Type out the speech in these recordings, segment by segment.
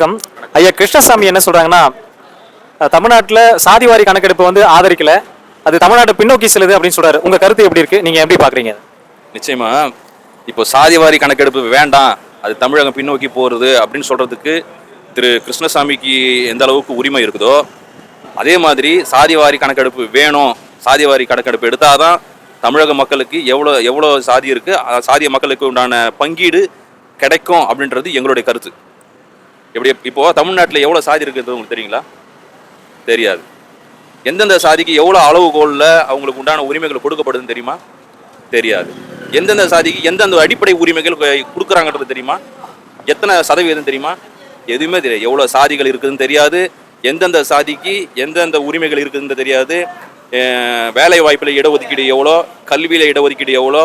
வணக்கம். ஐயா கிருஷ்ணசாமி என்ன சொல்றாங்கன்னா தமிழ்நாட்டில் தமிழ்நாட்டுல சாதிவாரி கணக்கெடுப்பு வந்து ஆதரிக்கல. அது தமிழ்நாட்டை பின்னோக்கி செல்லுது அப்படின்னு சொல்றாரு. உங்க கருத்து எப்படி இருக்கு? நீங்க எப்படி பாக்குறீங்க? நிச்சயமா. இப்போ சாதிவாரி கணக்கெடுப்பு வேண்டாம். அது தமிழகம் பின்னோக்கி போகிறது அப்படின்னு சொல்றதுக்கு திரு கிருஷ்ணசாமிக்கு எந்த அளவுக்கு உரிமை இருக்குதோ அதே மாதிரி சாதிவாரி கணக்கெடுப்பு வேணும். சாதிவாரி கணக்கெடுப்பு எடுத்தாதான் தமிழக மக்களுக்கு எவ்வளோ எவ்வளோ சாதி இருக்கு சாதிய மக்களுக்கு உண்டான பங்கீடு கிடைக்கும் அப்படின்றது எங்களுடைய கருத்து. எப்படி இப்போ தமிழ்நாட்டில் எவ்வளோ சாதி இருக்குது உங்களுக்கு தெரியுங்களா? தெரியாது. எந்தெந்த சாதிக்கு எவ்வளோ அளவுகோலில் அவங்களுக்கு உண்டான உரிமைகள் கொடுக்கப்படுதுன்னு தெரியுமா? தெரியாது. எந்தெந்த சாதிக்கு எந்தெந்த அடிப்படை உரிமைகள் கொடுக்குறாங்கன்றது தெரியுமா? எத்தனை சதவீதம் தெரியுமா? எதுவுமே தெரியாது. எவ்வளோ சாதிகள் இருக்குதுன்னு தெரியாது. எந்தெந்த சாதிக்கு எந்தெந்த உரிமைகள் இருக்குதுன்னு தெரியாது. வேலை வாய்ப்பில் இடஒதுக்கீடு எவ்வளோ? கல்வியில் இடஒதுக்கீடு எவ்வளோ?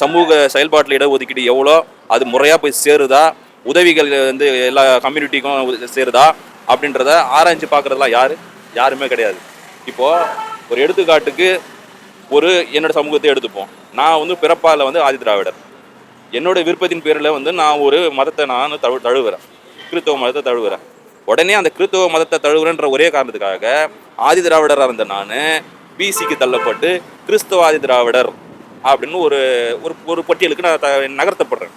சமூக செயல்பாட்டில் இடஒதுக்கீடு எவ்வளோ? அது முறையாக போய் சேருதா? உதவிகள் வந்து எல்லா கம்யூனிட்டிக்கும் சேருதா அப்படின்றத ஆராய்ஞ்சு பார்க்குறதுலாம் யார்? யாருமே கிடையாது. இப்போது ஒரு எடுத்துக்காட்டுக்கு ஒரு என்னோடய சமூகத்தை எடுத்துப்போம். நான் வந்து பிறப்பால் வந்து ஆதி திராவிடர். என்னோட விருப்பத்தின் பேரில் வந்து நான் ஒரு மதத்தை நான் தழு தழுவுறேன். கிறிஸ்தவ மதத்தை தழுவுறேன். உடனே அந்த கிறிஸ்தவ மதத்தை தழுவுறேன்ற ஒரே காரணத்துக்காக ஆதி திராவிடராக இருந்த நான் பிசிக்கு தள்ளப்பட்டு கிறிஸ்தவ ஆதி திராவிடர் அப்படின்னு ஒரு ஒரு ஒரு பட்டியலுக்கு நான் த- நகர்த்தப்படுறேன்.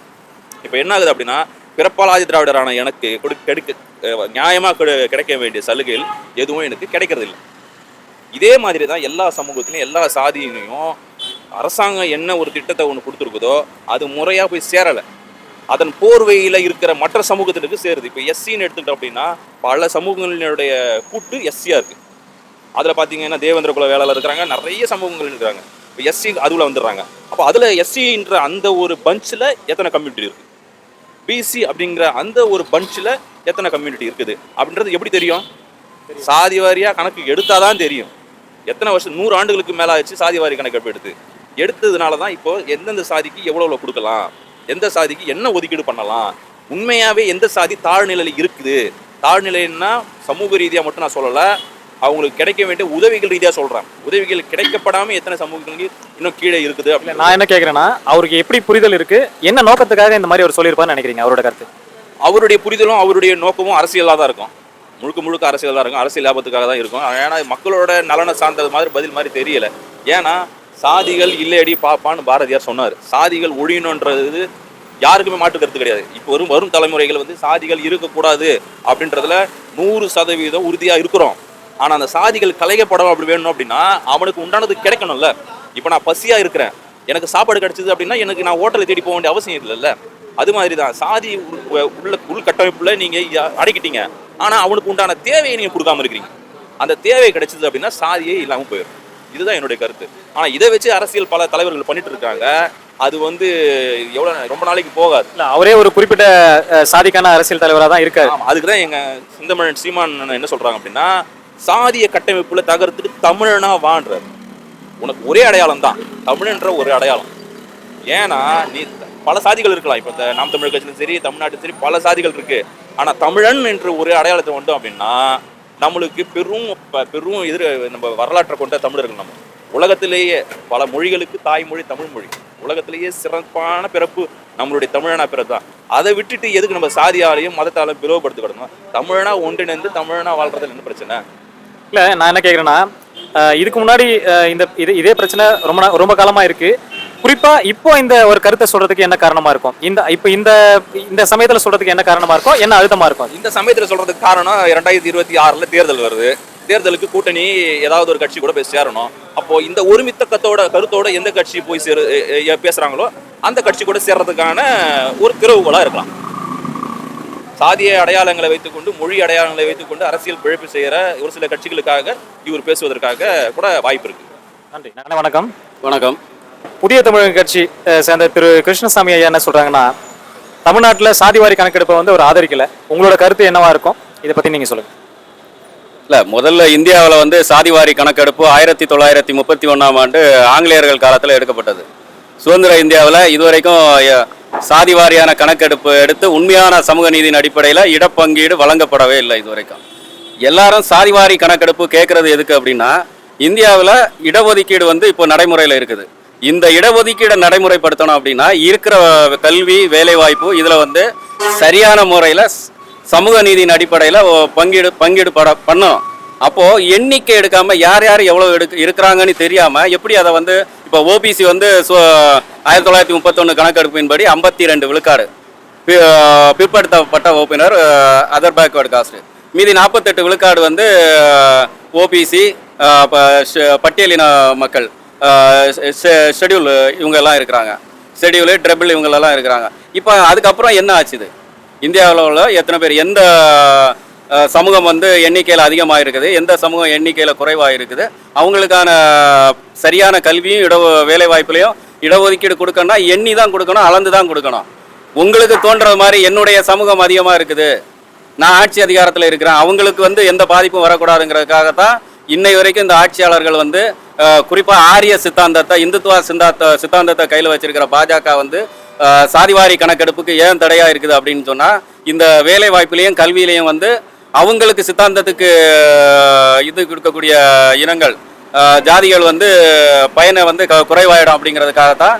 இப்போ என்ன ஆகுது அப்படின்னா பிறப்பால் ஆதி திராவிடரான எனக்கு கொடு கெடுக்க நியாயமாக கிடைக்க வேண்டிய சலுகைகள் எதுவும் எனக்கு கிடைக்கிறதில்லை. இதே மாதிரி தான் எல்லா சமூகத்திலையும் எல்லா சாதியிலையும் அரசாங்கம் என்ன ஒரு திட்டத்தை ஒன்று கொடுத்துருக்குதோ அது முறையாக போய் சேரலை. அதன் போர்வையில் இருக்கிற மற்ற சமூகத்திற்கு சேருது. இப்போ எஸ்சின்னு எடுத்துக்கிட்டோம் அப்படின்னா பல சமூகங்களினுடைய கூட்டு எஸ்சியாக இருக்குது அதில் பார்த்தீங்கன்னா தேவேந்திர குல வேளாளர் இருக்கிறாங்க நிறைய சமூகங்கள் இருக்கிறாங்க. இப்போ எஸ்சி அதுல வந்துடுறாங்க. அப்போ அதில் எஸ்சின்ற அந்த ஒரு பஞ்சில் எத்தனை கம்யூனிட்டி இருக்குது பிசி அப்படிங்கிற அந்த ஒரு பஞ்சில் எத்தனை கம்யூனிட்டி இருக்குது? அப்படின்றது எப்படி தெரியும்? சாதி வாரியாக கணக்கு எடுத்தால் தான் தெரியும். எத்தனை வருஷம் நூறு ஆண்டுகளுக்கு மேலே ஆச்சு சாதி வாரி கணக்கெடுப்பு எடுத்து. எடுத்ததுனால தான் இப்போ எந்தெந்த சாதிக்கு எவ்வளோ எவ்வளோ கொடுக்கலாம்? எந்த சாதிக்கு என்ன ஒதுக்கீடு பண்ணலாம்? உண்மையாகவே எந்த சாதி தாழ்நிலையில் இருக்குது? தாழ்நிலைன்னா சமூக ரீதியாக மட்டும் நான் சொல்லலை. அவங்களுக்கு கிடைக்க வேண்டிய உதவிகள் ரீதியாக சொல்கிறேன் உதவிகள் கிடைக்கப்படாமல் எத்தனை சமூகங்களுக்கு இன்னும் கீழே இருக்குது அப்படின்னு நான் என்ன கேக்குறேன்னா அவருக்கு எப்படி புரிதல் இருக்கு என்ன நோக்கத்துக்காக இந்த மாதிரி அவர் சொல்லியிருப்பான்னு நினைக்கிறீங்க அவரோட கருத்து? அவருடைய புரிதலும் அவருடைய நோக்கமும் அரசியலாக தான் இருக்கும். முழுக்க முழுக்க அரசியல் தான் இருக்கும். அரசியல் லாபத்துக்காக தான் இருக்கும். ஏன்னா மக்களோட நலனை சார்ந்தது மாதிரி பதில் மாதிரி தெரியல. ஏன்னா சாதிகள் இல்லையடி பாப்பான்னு பாரதியார் சொன்னார். சாதிகள் ஒழியணுன்றது யாருக்குமே மாற்று கருத்து கிடையாது. இப்போ வரும் வரும் தலைமுறைகள் வந்து சாதிகள் இருக்கக்கூடாது அப்படின்றதுல நூறு சதவீதம் உறுதியாக இருக்கிறோம். ஆனால் அந்த சாதிகள் கலைக்கப்படணும் அப்படி வேணும் அப்படின்னா அவனுக்கு உண்டானது கிடைக்கணும்ல. இப்போ நான் பசியாக இருக்கிறேன். எனக்கு சாப்பாடு கிடைச்சது அப்படின்னா எனக்கு நான் ஹோட்டலை தேடி போக வேண்டிய அவசியம் இல்லைல்ல. அது மாதிரி தான் சாதி உள்- உள்ள உள்கட்டமைப்புல நீங்க யா- அடக்கிட்டீங்க. ஆனா அவனுக்கு உண்டான தேவையை நீங்க கொடுக்காம இருக்கிறீங்க. அந்த தேவை கிடைச்சது அப்படின்னா சாதியே இல்லாம போயிடும். இதுதான் என்னுடைய கருத்து. ஆனா இதை வச்சு அரசியல் பல தலைவர்கள் பண்ணிட்டு இருக்காங்க. அது வந்து எவ்வளவு ரொம்ப நாளைக்கு போகாது. இல்ல அவரே ஒரு குறிப்பிட்ட சாதிக்கான அரசியல் தலைவராக தான் இருக்காரு. அதுக்கு தான் எங்க சிந்தமழன் சீமான் என்ன சொல்றாங்க அப்படின்னா சாதிய கட்டமைப்புல தகர்த்துட்டு தமிழனா வான்றார். உனக்கு ஒரே அடையாளம் தான் தமிழன்ற ஒரு அடையாளம். ஏன்னா நீ பல சாதிகள் இருக்கலாம். இப்போ நாம் தமிழ் கட்சியிலும் சரி தமிழ்நாட்டிலும் சரி பல சாதிகள் இருக்கு. ஆனா தமிழன் என்ற ஒரு அடையாளத்தை வந்தோம் அப்படின்னா நம்மளுக்கு பெரும் பெரும் எதிர் நம்ம வரலாற்றை கொண்ட தமிழர்கள் நம்ம. உலகத்திலேயே பல மொழிகளுக்கு தாய்மொழி தமிழ் மொழி உலகத்திலேயே சிறப்பான பிறப்பு நம்மளுடைய தமிழனா பிறப்பு தான் அதை விட்டுட்டு எதுக்கு நம்ம சாதியாலையும் மதத்தாலையும் பிளவுபடுத்திக்கிடணும் தமிழனா ஒன்றிணைந்து தமிழனா வாழ்றதுல என்ன பிரச்சனை? இல்ல நான் என்ன கேட்குறேன்னா இதுக்கு முன்னாடி இந்த இது இதே பிரச்சனை ரொம்ப ரொம்ப காலமாக இருக்கு. குறிப்பாக இப்போ இந்த ஒரு கருத்தை சொல்றதுக்கு என்ன காரணமா இருக்கும்? இந்த இப்போ இந்த இந்த சமயத்தில் சொல்றதுக்கு என்ன காரணமா இருக்கும் என்ன அழுத்தமாக இருக்கும்? இந்த சமயத்தில் சொல்றதுக்கு காரணம் ரெண்டாயிரத்தி இருபத்தி ஆறுல தேர்தல் வருது. தேர்தலுக்கு கூட்டணி ஏதாவது ஒரு கட்சி கூட போய் சேரணும். அப்போ இந்த ஒருமித்த கத்தோட கருத்தோட எந்த கட்சி போய் சேரு பேசுறாங்களோ அந்த கட்சி கூட சேர்றதுக்கான ஒரு திறவுகோலா இருக்கலாம். சாதிய அடையாளங்களை வைத்துக்கொண்டு மொழி அடையாளங்களை வைத்துக்கொண்டு அரசியல் பிழைப்பு செய்யற ஒரு சில கட்சிகளுக்காக இவர் பேசுவதற்காக கூட வாய்ப்பு இருக்கு. நன்றி. வணக்கம். வணக்கம். புதிய தமிழக கட்சி சேர்ந்த திரு கிருஷ்ணசாமி ஐயா என்ன சொல்றாங்கன்னா தமிழ்நாட்டுல சாதிவாரி கணக்கெடுப்பை வந்து அவர் ஆதரிக்கல. உங்களோட கருத்து என்னவா இருக்கும்? இதை பத்தி நீங்க சொல்லுங்க. இல்லை முதல்ல இந்தியாவில் வந்து சாதிவாரி கணக்கெடுப்பு ஆயிரத்தி தொள்ளாயிரத்தி முப்பத்தி ஒன்றாம் ஆண்டு ஆங்கிலேயர்கள் காலத்தில் எடுக்கப்பட்டது. சுதந்திர இந்தியாவில் இதுவரைக்கும் சாதி சாதிவாரியான கணக்கெடுப்பு எடுத்து உண்மையான சமூக நீதியின் அடிப்படையில் இடப்பங்கீடு வழங்கப்படவே இல்லை இதுவரைக்கும். எல்லாரும் சாதிவாரி கணக்கெடுப்பு கேட்கறது எதுக்கு அப்படின்னா இந்தியாவில் இடஒதுக்கீடு வந்து இப்போ நடைமுறையில் இருக்குது. இந்த இடஒதுக்கீடை நடைமுறைப்படுத்தணும் அப்படின்னா இருக்கிற கல்வி வேலைவாய்ப்பு இதில் வந்து சரியான முறையில் சமூக நீதியின் அடிப்படையில் பங்கீடு பங்கீடு பட பண்ணணும். அப்போது எண்ணிக்கை எடுக்காமல் யார் யார் எவ்வளோ எடுக்க இருக்கிறாங்கன்னு தெரியாமல் எப்படி அதை வந்து இப்போ ஓபிசி வந்து ஆயிரத்தி தொள்ளாயிரத்தி முப்பத்தொன்று கணக்கெடுப்பின்படி ஐம்பத்தி ரெண்டு விழுக்காடு பிற்படுத்தப்பட்ட வகுப்பினர் அதர் பேக்வேர்டு காஸ்ட். மீதி நாற்பத்தெட்டு விழுக்காடு வந்து ஓபிசி பட்டியலின மக்கள் ஷெடியூல் இவங்கெல்லாம் இருக்கிறாங்க. ஷெடியூலு ட்ரெபிள் இவங்களெல்லாம் இருக்கிறாங்க. இப்போ அதுக்கப்புறம் என்ன ஆச்சுது இந்தியாவில் உள்ள எத்தனை பேர்? எந்த சமூகம் வந்து எண்ணிக்கையில் அதிகமாக இருக்குது எந்த சமூகம் எண்ணிக்கையில் குறைவாக இருக்குது அவங்களுக்கான சரியான கல்வியும் இட வேலைவாய்ப்புலையும் இடஒதுக்கீடு கொடுக்கணும்னா எண்ணி தான் கொடுக்கணும் அளந்து தான் கொடுக்கணும். உங்களுக்கு தோன்றது மாதிரி என்னுடைய சமூகம் அதிகமாக இருக்குது. நான் ஆட்சி அதிகாரத்தில் இருக்கிறேன். அவங்களுக்கு வந்து எந்த பாதிப்பும் வரக்கூடாதுங்கிறதுக்காக தான் இன்னை வரைக்கும் இந்த ஆட்சியாளர்கள் வந்து குறிப்பாக ஆரிய சித்தாந்தத்தை இந்துத்துவ சிந்தாத்த சித்தாந்தத்தை கையில் வச்சிருக்கிற பாஜக வந்து சாதிவாரி கணக்கெடுப்புக்கு ஏன் தடையாக இருக்குது அப்படின்னு சொன்னால் இந்த வேலை வாய்ப்புலையும் கல்வியிலையும் வந்து அவங்களுக்கு சித்தாந்தத்துக்கு இது கொடுக்கக்கூடிய இனங்கள் ஜாதிகள் வந்து பயனை வந்து க- குறைவாயிடும் அப்படிங்கிறதுக்காக தான்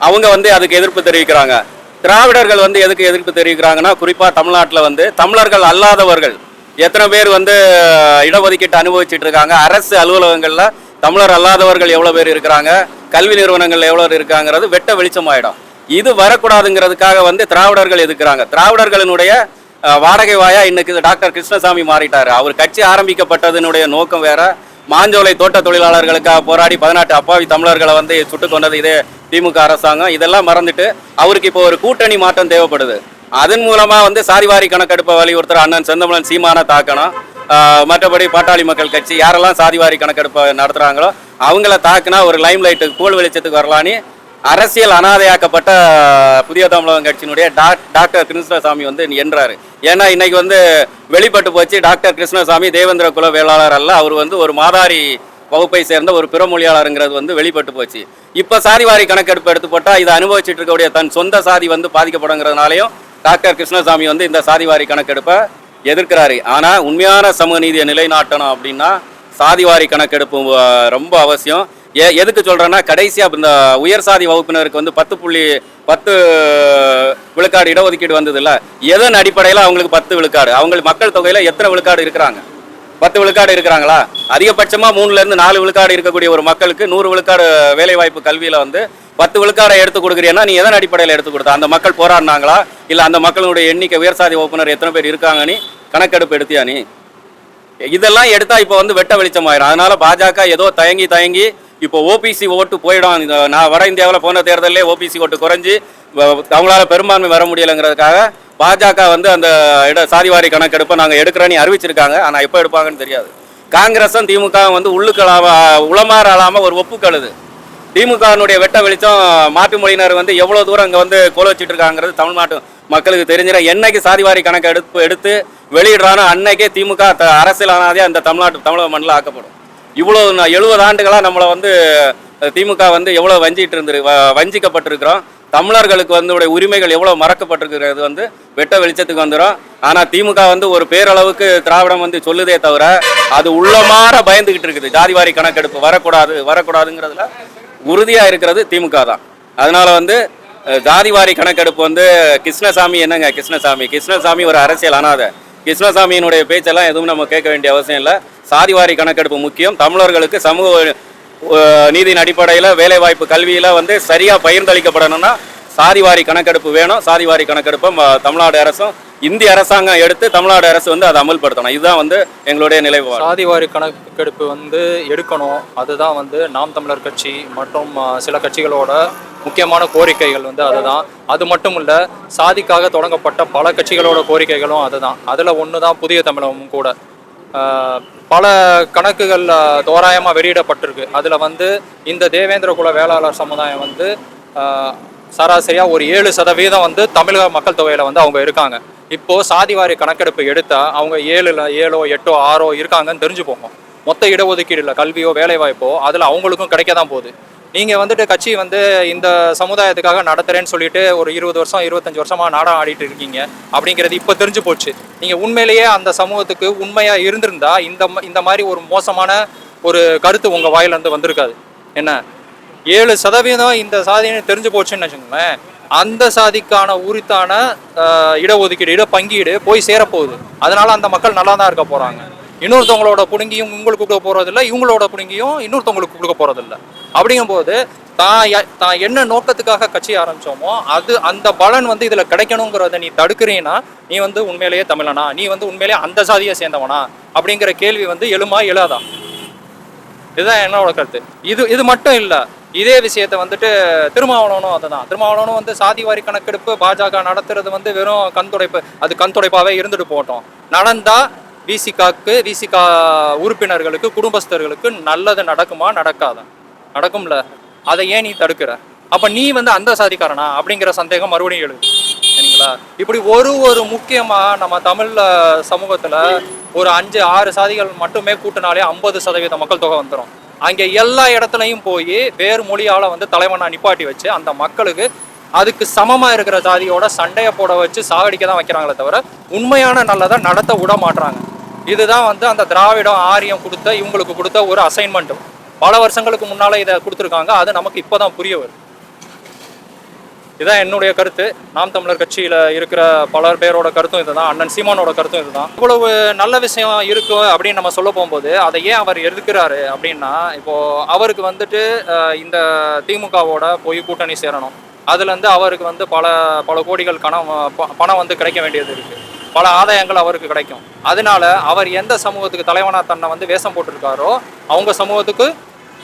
அவங்க வந்து அதுக்கு எதிர்ப்பு தெரிவிக்கிறாங்க. திராவிடர்கள் வந்து எதுக்கு எதிர்ப்பு தெரிவிக்கிறாங்கன்னா குறிப்பாக தமிழ்நாட்டில் வந்து தமிழர்கள் அல்லாதவர்கள். எத்தனை பேர் வந்து அஹ், இடஒதுக்கீட்டு அனுபவிச்சுட்டு இருக்காங்க. அரசு அலுவலகங்களில் தமிழர் அல்லாதவர்கள் எவ்வளோ பேர் இருக்கிறாங்க? கல்வி நிறுவனங்கள் எவ்வளோ இருக்காங்கிறது வெட்ட வெளிச்சமாயிடும். இது வரக்கூடாதுங்கிறதுக்காக வந்து திராவிடர்கள் எதுக்குறாங்க? திராவிடர்களினுடைய வாடகை வாயா இன்னைக்கு டாக்டர் கிருஷ்ணசாமி மாறிட்டாரு. அவர் கட்சி ஆரம்பிக்கப்பட்டதனுடைய நோக்கம் வேற. மாஞ்சோலை தோட்ட தொழிலாளர்களுக்காக போராடி பதினெட்டு அப்பாவி தமிழர்களை வந்து சுட்டுக் கொண்டது இதே திமுக அரசாங்கம். இதெல்லாம் மறந்துட்டு அவருக்கு இப்போ ஒரு கூட்டணி மாற்றம் தேவைப்படுது. அதன் மூலமா வந்து சாதிவாரி கணக்கெடுப்பை வலியுறுத்துற அண்ணன் செந்தமிழன் சீமான தாக்கணும். மற்றபடி பாட்டாளி மக்கள் கட்சி யாரெல்லாம் சாதிவாரி கணக்கெடுப்பை நடத்துகிறாங்களோ அவங்கள தாக்குனா ஒரு லைம் லைட்டுக்கு கூழ் வெளிச்சத்துக்கு வரலான்னு அரசியல் அனாதையாக்கப்பட்ட புதிய தமிழகம் கட்சியினுடைய டாக் டாக்டர் கிருஷ்ணசாமி வந்து என்றாரு. ஏன்னா இன்னைக்கு வந்து வெளிப்பட்டு போச்சு. டாக்டர் கிருஷ்ணசாமி தேவேந்திர குல வேளாளர் அல்ல. அவர் வந்து ஒரு மாதாரி வகுப்பை சேர்ந்த ஒரு பிறமொழியாளருங்கிறது வந்து வெளிப்பட்டு போச்சு. இப்போ சாதிவாரி கணக்கெடுப்பு எடுத்து போட்டால் இதை அனுபவிச்சுட்டு இருக்கக்கூடிய தன் சொந்த சாதி வந்து பாதிக்கப்படுங்கிறதுனாலையும் டாக்டர் கிருஷ்ணசாமி வந்து இந்த சாதிவாரி கணக்கெடுப்பை எதிர்க்கிறாரு. ஆனால் உண்மையான சமூக நீதியை நிலைநாட்டணும் அப்படின்னா சாதிவாரி கணக்கெடுப்பு ரொம்ப அவசியம். ஏ எதுக்கு சொல்கிறேன்னா கடைசியாக இந்த உயர் சாதி வகுப்பினருக்கு வந்து பத்து புள்ளி பத்து விழுக்காடு இடஒதுக்கீடு வந்தது இல்ல எதன் அடிப்படையில் அவங்களுக்கு பத்து விழுக்காடு? அவங்களுக்கு மக்கள் தொகையில் எத்தனை விழுக்காடு இருக்கிறாங்க? பத்து விழுக்காடு இருக்கிறாங்களா? அதிகபட்சமாக மூணுலேருந்து நாலு விழுக்காடு இருக்கக்கூடிய ஒரு மக்களுக்கு நூறு விழுக்காடு வேலைவாய்ப்பு கல்வியில் வந்து பத்து விழுக்காடை எடுத்து கொடுக்குறீன்னா நீ எதன் அடிப்படையில் எடுத்து கொடுத்த? அந்த மக்கள் போராடினாங்களா? இல்லை அந்த மக்களுடைய எண்ணிக்கை உயர்சாதி வகுப்பினர் எத்தனை பேர் இருக்காங்கன்னு கணக்கெடுப்பு எடுத்தியா நீ? இதெல்லாம் எடுத்தால் இப்போ வந்து வெட்ட வெளிச்சமாயிரும். அதனால பாஜக ஏதோ தயங்கி தயங்கி இப்போ ஓபிசி ஓட்டு போயிடும். நான் வட இந்தியாவில் போன தேர்தலே ஓபிசி ஓட்டு குறைஞ்சி வ- அவங்களால பெரும்பான்மை வர முடியலைங்கிறதுக்காக பாஜக வந்து அந்த இட சாதிவாரி கணக்கெடுப்பை நாங்கள் எடுக்கிறோன்னு அறிவிச்சிருக்காங்க. ஆனால் எப்போ எடுப்பாங்கன்னு தெரியாது. காங்கிரஸும் திமுக வந்து உள்ளுக்களாம உளமாற அழாமல் ஒரு ஒப்புக்கழுது திமுகவினுடைய வெட்ட வெளிச்சம் மாட்டு மொழியினர் வந்து எவ்வளோ தூரம் இங்கே வந்து கோல வச்சிட்டு இருக்காங்கிறது தமிழ்நாட்டு மக்களுக்கு தெரிஞ்சிடும். என்னைக்கு சாதிவாரி கணக்கு எடுப்பு எடுத்து வெளியிடுறானோ அன்னைக்கே திமுக த- அந்த தமிழ்நாட்டு தமிழக மண்ணில் ஆக்கப்படும். இவ்வளோ எழுபது ஆண்டுகளாக நம்மளை வந்து திமுக வந்து எவ்வளோ வஞ்சிட்டு இருந்து வ- வஞ்சிக்கப்பட்டிருக்கிறோம். தமிழர்களுக்கு வந்து உடைய உரிமைகள் எவ்வளோ மறக்கப்பட்டிருக்கிறது வந்து வெட்ட வெளிச்சத்துக்கு வந்துடும் ஆனால் திமுக வந்து ஒரு பேரளவுக்கு திராவிடம் வந்து சொல்லுதே தவிர அது உள்ளமாற பயந்துகிட்டு இருக்குது. ஜாதிவாரி கணக்கெடுப்பு வரக்கூடாது வரக்கூடாதுங்கிறதுல உறுதியாக இருக்கிறது திமுக தான். அதனால வந்து ஜாதிவாரி கணக்கெடுப்பு வந்து கிருஷ்ணசாமி என்னங்க கிருஷ்ணசாமி? கிருஷ்ணசாமி ஒரு அரசியல் அனாதை. கிருஷ்ணசாமியினுடைய பேச்செல்லாம் எதுவும் நம்ம கேட்க வேண்டிய அவசியம் இல்லை. சாதிவாரி கணக்கெடுப்பு முக்கியம். தமிழர்களுக்கு சமூக நீதியின் அடிப்படையில் வேலைவாய்ப்பு கல்வியில் வந்து சரியாக பகிர்ந்தளிக்கப்படணும்னா சாதிவாரி கணக்கெடுப்பு வேணும். சாதிவாரி கணக்கெடுப்பை தமிழ்நாடு அரசும் இந்திய அரசாங்கம் எடுத்து தமிழ்நாடு அரசு வந்து அதை அமல்படுத்தணும். இதுதான் வந்து எங்களுடைய நிலைப்பாடு. சாதிவாரி கணக்கெடுப்பு வந்து எடுக்கணும். அதுதான் வந்து நாம் தமிழர் கட்சி மற்றும் சில கட்சிகளோட முக்கியமான கோரிக்கைகள் வந்து அதுதான். அது மட்டும் இல்ல சாதிக்காக தொடங்கப்பட்ட பல கட்சிகளோட கோரிக்கைகளும் அதுதான். அதுல ஒன்று தான் புதிய தமிழகமும் கூட. பல கணக்குகள் தோராயமாக தோராயமா வெளியிடப்பட்டிருக்கு. அதுல வந்து இந்த தேவேந்திர குல வேளாளர் சமுதாயம் வந்து சராசரியாக ஒரு ஏழு சதவீதம் வந்து தமிழக மக்கள் தொகையில் வந்து அவங்க இருக்காங்க. இப்போ சாதிவாரி கணக்கெடுப்பு எடுத்தால் அவங்க ஏழுல ஏழோ எட்டோ ஆறோ இருக்காங்கன்னு தெரிஞ்சு போகும். மொத்த இடஒதுக்கீடு இல்லை கல்வியோ வேலைவாய்ப்போ அதில் அவங்களுக்கும் கிடைக்க தான் போகுது. நீங்கள் வந்துட்டு கட்சி வந்து இந்த சமுதாயத்துக்காக நடத்துகிறேன்னு சொல்லிட்டு ஒரு இருபது வருஷம் இருபத்தஞ்சி வருஷமாக நாடகம் ஆடிட்டு இருக்கீங்க அப்படிங்கிறது இப்போ தெரிஞ்சு போச்சு. நீங்கள் உண்மையிலேயே அந்த சமூகத்துக்கு உண்மையாக இருந்திருந்தா இந்த இந்த மாதிரி ஒரு மோசமான ஒரு கருத்து உங்கள் வாயிலேருந்து வந்திருக்காது. என்ன? ஏழு சதவீதம் இந்த சாதின்னு தெரிஞ்சு போச்சுன்னு வச்சுக்கோங்களேன். அந்த சாதிக்கான உரித்தான இடஒதுக்கீடு இட பங்கீடு போய் சேரப்போகுது. அதனால அந்த மக்கள் நல்லா தான் இருக்க போகிறாங்க இன்னொருத்தவங்களோட புடுங்கியும் உங்களுக்கு கொடுக்க போறதில்ல இவங்களோட புடுங்கியும் இன்னொருத்தவங்களுக்கு கொடுக்க போறதில்ல. அப்படிங்கும்போது தான் தான் என்ன நோக்கத்துக்காக கட்சி ஆரம்பிச்சோமோ அது அந்த பலன் வந்து இதுல கிடைக்கணுங்கிறத நீ தடுக்கிறீன்னா நீ வந்து உண்மையிலேயே தமிழனா? நீ வந்து உண்மையிலேயே அந்த சாதியை சேர்ந்தவனா? அப்படிங்கிற கேள்வி வந்து எழுமா எழாதா இதுதான் என்னோட கருத்து. இது இது மட்டும் இல்லை இதே விஷயத்த வந்துட்டு திருமாவளவனும் அதுதான். திருமாவளவனும் வந்து சாதிவாரி கணக்கெடுப்பு பாஜக நடத்துறது வந்து வெறும் கண் துடைப்பு அது கண் துடைப்பாகவே இருந்துட்டு போட்டோம் நடந்தா விசிகாக்கு விசிகா உறுப்பினர்களுக்கு குடும்பஸ்தர்களுக்கு நல்லது நடக்குமா நடக்காதா? நடக்கும்ல. அதை ஏன் நீ தடுக்கிற? அப்போ நீ வந்து அந்த சாதிக்காரனா? அப்படிங்கிற சந்தேகம் மறுபடியும் எழுது. சரிங்களா? இப்படி ஒரு ஒரு முக்கியமாக நம்ம தமிழ் சமூகத்தில் ஒரு அஞ்சு ஆறு சாதிகள் மட்டுமே கூட்டினாலே ஐம்பது சதவீத மக்கள் தொகை வந்துடும் அங்கே எல்லா இடத்துலையும் போய் வேறு மொழியால் வந்து தலைவனா நிப்பாட்டி வச்சு அந்த மக்களுக்கு அதுக்கு சமமாக இருக்கிற ஜாதியோட சண்டையை போட வச்சு சாகடிக்க தான் வைக்கிறாங்களே தவிர உண்மையான நல்லதை நடத்த விட மாட்றாங்க. இதுதான் வந்து அந்த திராவிடம் ஆரியம் கொடுத்த இவங்களுக்கு கொடுத்த ஒரு அசைன்மெண்ட் பல வருஷங்களுக்கு முன்னால் இதை கொடுத்துருக்காங்க. அது நமக்கு இப்போ தான் புரிய வருது. இதான் என்னுடைய கருத்து. நாம் தமிழர் கட்சியில் இருக்கிற பலர் பேரோட கருத்தும் இதுதான். அண்ணன் சீமானோட கருத்தும் இதுதான். இவ்வளவு நல்ல விஷயம் இருக்கு அப்படின்னு நம்ம சொல்ல போகும்போது அதை ஏன் அவர் எதிர்க்கிறாரு அப்படின்னா இப்போ அவருக்கு வந்துட்டு இந்த திமுகவோட போய் கூட்டணி சேரணும். அதுலேருந்து அவருக்கு வந்து பல பல கோடிகள் கணம் ப- பணம் வந்து கிடைக்க வேண்டியது இருக்குது பல ஆதாயங்கள் அவருக்கு கிடைக்கும். அதனால அவர் எந்த சமூகத்துக்கு தலைவனா தன்னை வந்து வேஷம் போட்டிருக்காரோ அவங்க சமூகத்துக்கு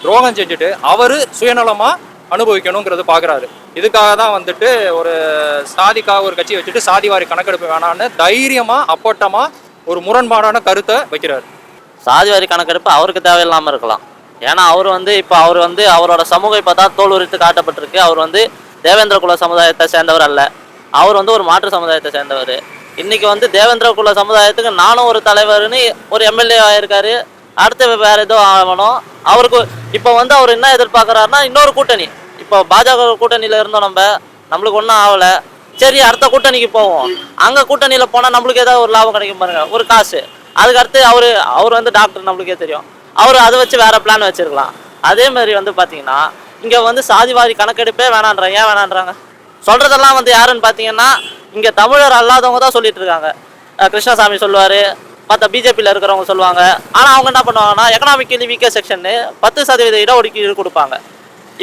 துரோகம் செஞ்சுட்டு அவர் சுயநலமா அனுபவிக்கணுங்கிறது பாக்குறாரு. இதுக்காக தான் வந்துட்டு ஒரு சாதிக்காக ஒரு கட்சி வச்சுட்டு சாதிவாரி கணக்கெடுப்பு வேணான்னு தைரியமா அப்பட்டமா ஒரு முரண்பாடான கருத்தை வைக்கிறாரு. சாதிவாரி கணக்கெடுப்பு அவருக்கு தேவையில்லாமல் இருக்கலாம். ஏன்னா அவர் வந்து இப்போ அவர் வந்து அவரோட சமூகம் இப்போ தான் தோல் உரித்து காட்டப்பட்டிருக்கு. அவர் வந்து தேவேந்திர குல சமுதாயத்தை சேர்ந்தவர் அல்ல. அவர் வந்து ஒரு மாற்று சமுதாயத்தை சேர்ந்தவர். இன்னைக்கு வந்து தேவேந்திர குல சமுதாயத்துக்கு நானும் ஒரு தலைவர்னு ஒரு எம்எல்ஏ ஆயிருக்காரு. அடுத்து வேற ஏதோ ஆகணும். அவருக்கு இப்போ வந்து அவர் என்ன எதிர்பார்க்குறாருன்னா இன்னொரு கூட்டணி. இப்போ பாஜக கூட்டணியில இருந்தோம் நம்ம. நம்மளுக்கு ஒன்றும் ஆகலை. சரி அடுத்த கூட்டணிக்கு போவோம். அங்கே கூட்டணியில் போனால் நம்மளுக்கு ஏதாவது ஒரு லாபம் கிடைக்கும் பாருங்க. ஒரு காசு. அதுக்கு அடுத்து அவர் அவர் வந்து டாக்டர் நம்மளுக்கே தெரியும். அவர் அதை வச்சு வேற பிளான் வச்சிருக்கலாம். அதே மாதிரி வந்து பார்த்தீங்கன்னா இங்கே வந்து சாதிவாரி கணக்கெடுப்பே வேணான்றாங்க. ஏன் வேணான்றாங்க? சொல்கிறதெல்லாம் வந்து யாருன்னு பார்த்தீங்கன்னா இங்கே தமிழர் அல்லாதவங்க தான் சொல்லிட்டு இருக்காங்க. கிருஷ்ணசாமி சொல்லுவார் மற்ற பிஜேபியில் இருக்கிறவங்க சொல்லுவாங்க. ஆனால் அவங்க என்ன பண்ணுவாங்கன்னா எக்கனாமிக்கலி வீக்கர் செக்ஷன் பத்து சதவீத இடஒதுக்கீடு கொடுப்பாங்க.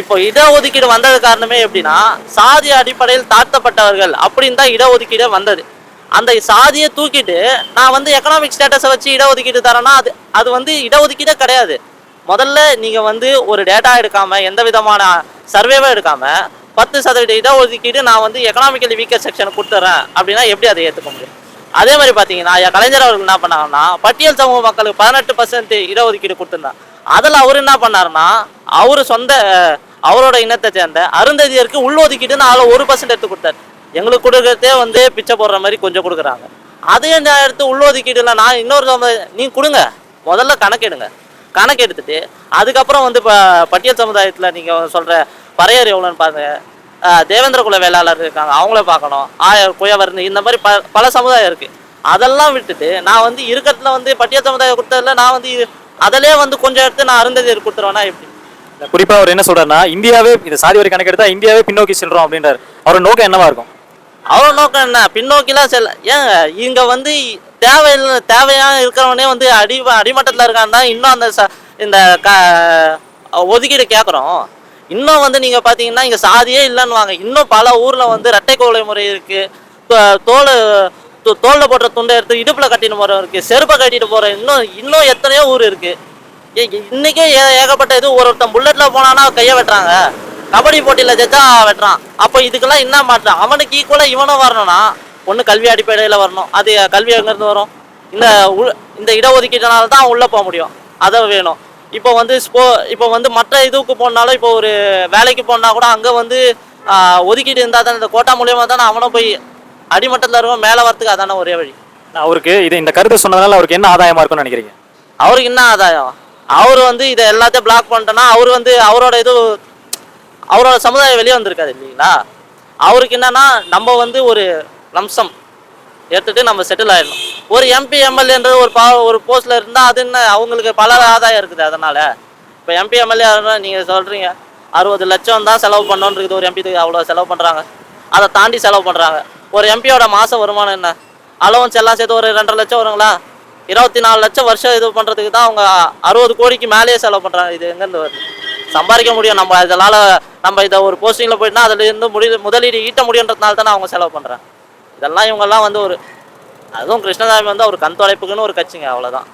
இப்போ இடஒதுக்கீடு வந்தது காரணமே எப்படின்னா சாதி அடிப்படையில் தாழ்த்தப்பட்டவர்கள் அப்படின்னு தான் இடஒதுக்கீடே வந்தது. அந்த சாதியை தூக்கிட்டு நான் வந்து எக்கனாமிக் ஸ்டேட்டஸை வச்சு இடஒதுக்கீடு தரேன்னா அது அது வந்து இடஒதுக்கீடே கிடையாது. முதல்ல நீங்கள் வந்து ஒரு டேட்டா எடுக்காமல் எந்த விதமான சர்வேவும் எடுக்காமல் பத்து சதவீத இடஒதுக்கீடு நான் வந்து எக்கனாமிக்கலி வீக்கர் செக்ஷனுக்கு கொடுத்துட்றேன் அப்படின்னா எப்படி அதை ஏற்றுக்க முடியும்? அதே மாதிரி பார்த்தீங்கன்னா என் கலைஞர் அவர்கள் என்ன பண்ணாங்கன்னா பட்டியல் சமூக மக்களுக்கு பதினெட்டு பர்சன்ட் இடஒதுக்கீடு கொடுத்துருந்தான் அதில் அவர் என்ன பண்ணாருன்னா அவர் சொந்த அவரோட இனத்தை சேர்ந்த அருந்ததியருக்கு உள்ஒதுக்கீடுன்னு அதில் ஒரு பர்சன்ட் எடுத்து கொடுத்தாரு. எங்களுக்கு கொடுக்கறதே வந்து பிச்சை போடுற மாதிரி கொஞ்சம் கொடுக்குறாங்க. அதையும் நான் எடுத்து உள்ஒதுக்கீடுல நான் இன்னொரு சமுதாய- நீ கொடுங்க. முதல்ல கணக்கெடுங்க கணக்கு எடுத்துட்டு அதுக்கப்புறம் வந்து இப்போ பட்டியல் சமுதாயத்தில் நீங்கள் சொல்கிற பறையர் எவ்வளோன்னு பாருங்க. ஆஹ் தேவேந்திர குல வேளாளர் இருக்காங்க. அவங்கள பார்க்கணும். ஆயர் குயவர்னு இந்த மாதிரி ப பல சமுதாயம் இருக்கு. அதெல்லாம் விட்டுட்டு நான் வந்து இருக்கிறதுல வந்து பட்டியல் சமுதாயம் கொடுத்ததுல நான் வந்து இது- அதிலே வந்து கொஞ்சம் எடுத்து நான் அருந்ததியர் கொடுத்துருவேன்னா எப்படி? குறிப்பா அவர் என்ன சொல்றாருன்னா இந்தியாவே இந்த சாதிவாரி கணக்கெடுத்தா இந்தியாவே பின்னோக்கி செல்றோம் அப்படின்றாரு. அவரோட நோக்கம் என்னவா இருக்கும்? அவரோட நோக்கம் என்ன? பின்னோக்கிலாம் செல்ல ஏங்க இங்க வந்து தேவையில்லை தேவையா இருக்கிறவனே வந்து அடி அடிமட்டத்தில் இருக்கான்னா இன்னும் அந்த இந்த க ஒதுக்கீடு கேட்குறோம் இன்னும் வந்து நீங்க பாத்தீங்கன்னா இங்க சாதியே இல்லைன்னு வாங்க இன்னும் பல ஊர்ல வந்து ரெட்டை கோலை முறை இருக்கு. தோ- தோல் தோலில் தோல்ல போடுற துண்டை எடுத்து இடுப்புல கட்டிட்டு போகிற இருக்கு. செருப்பை கட்டிட்டு போற இன்னும் இன்னும் எத்தனையோ ஊர் இருக்கு. ஏ- இன்னைக்கே ஏ- ஏகப்பட்ட இது ஒரு ஒருத்தன் புல்லட்ல போனானா கையை வெட்டுறாங்க. கபடி போட்டியில ஜெயிச்சா வெட்டுறான். அப்போ இதுக்கெல்லாம் என்ன மாற்றம்? அவனுக்கு ஈக்குவலா இவனும் வரணும்னா ஒண்ணு கல்வி அடிப்படையில வரணும். அது கல்வி எங்கிருந்து வரும்? இந்த உள் இந்த இடஒதுக்கீட்டுனால தான் உள்ள போக முடியும். அதை வேணும். இப்போ வந்து ஸ்போ இப்போ வந்து மற்ற இதுக்கு போனாலும் இப்போ ஒரு வேலைக்கு போனா கூட அங்க வந்து ஆஹ், ஒதுக்கீடு இருந்தால் தானே இந்த கோட்டா மூலியமா தானே அவனும் போய் அடிமட்டத்தில் இருக்கும் மேலே வரத்துக்கு அதானே ஒரே வழி. அவருக்கு இது இந்த கருத்தை சொன்னதால அவருக்கு என்ன ஆதாயமா இருக்கும்னு நினைக்கிறீங்க? அவருக்கு என்ன ஆதாயம்? அவர் வந்து இதை எல்லாத்தையும் பிளாக் பண்ணிட்டோன்னா அவர் வந்து அவரோட இது அவரோட சமுதாயம் வெளியே வந்திருக்காது இல்லைங்களா? அவருக்கு என்னன்னா நம்ம வந்து ஒரு லம்சம் எடுத்துகிட்டு நம்ம செட்டில் ஆகிடணும் ஒரு எம்பி எம்எல்ஏன்றது ஒரு பா ஒரு போஸ்ட்டில் இருந்தால் அது என்ன அவங்களுக்கு பல ஆதாயம் இருக்குது அதனால். இப்போ எம்பி எம்எல்ஏ நீங்கள் சொல்கிறீங்க அறுபது லட்சம் தான் செலவு பண்ணோன்றது ஒரு எம்பிக்கு அவ்வளோ செலவு பண்ணுறாங்க அதை தாண்டி செலவு பண்ணுறாங்க ஒரு எம்பியோட மாத வருமானம் என்ன? அலவன்ஸ் எல்லாம் சேர்த்து ஒரு ரெண்டரை லட்சம் வருங்களா? இருபத்தி நாலு லட்சம் வருஷம் இது பண்ணுறதுக்கு தான் அவங்க அறுபது கோடிக்கு மேலேயே செலவு பண்ணுறாங்க இது எங்கேருந்து வருது? சம்பாதிக்க முடியும். நம்ம இதனால் நம்ம இதை ஒரு போஸ்டிங்கில் போயிட்டுனா அதில் இருந்து முடி முதலீடு ஈட்ட முடியுன்றதுனால தானே அவங்க செலவு பண்ணுறாங்க இதெல்லாம் இவங்கெல்லாம் வந்து ஒரு அதுவும் கிருஷ்ணசாமி வந்து அவர் கண் தொலைப்புக்குன்னு ஒரு கட்சிங்க அவ்வளோதான்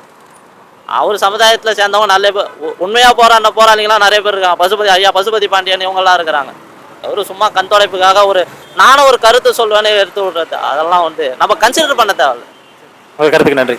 அவர் சமுதாயத்தில் சேர்ந்தவங்க நல்ல பேர் உ- உண்மையா போராடின போராளிங்களாம் நிறைய பேர் இருக்காங்க. பசுபதி ஐயா பசுபதி பாண்டியன் இவங்கெல்லாம் இருக்கிறாங்க. அவரு சும்மா கண் தொலைப்புக்காக ஒரு நானும் ஒரு கருத்து சொல்வேன்னு எடுத்து விடுறது. அதெல்லாம் வந்து நம்ம கன்சிடர் பண்ண தேவை உங்கள் கருத்துக்கு நன்றி.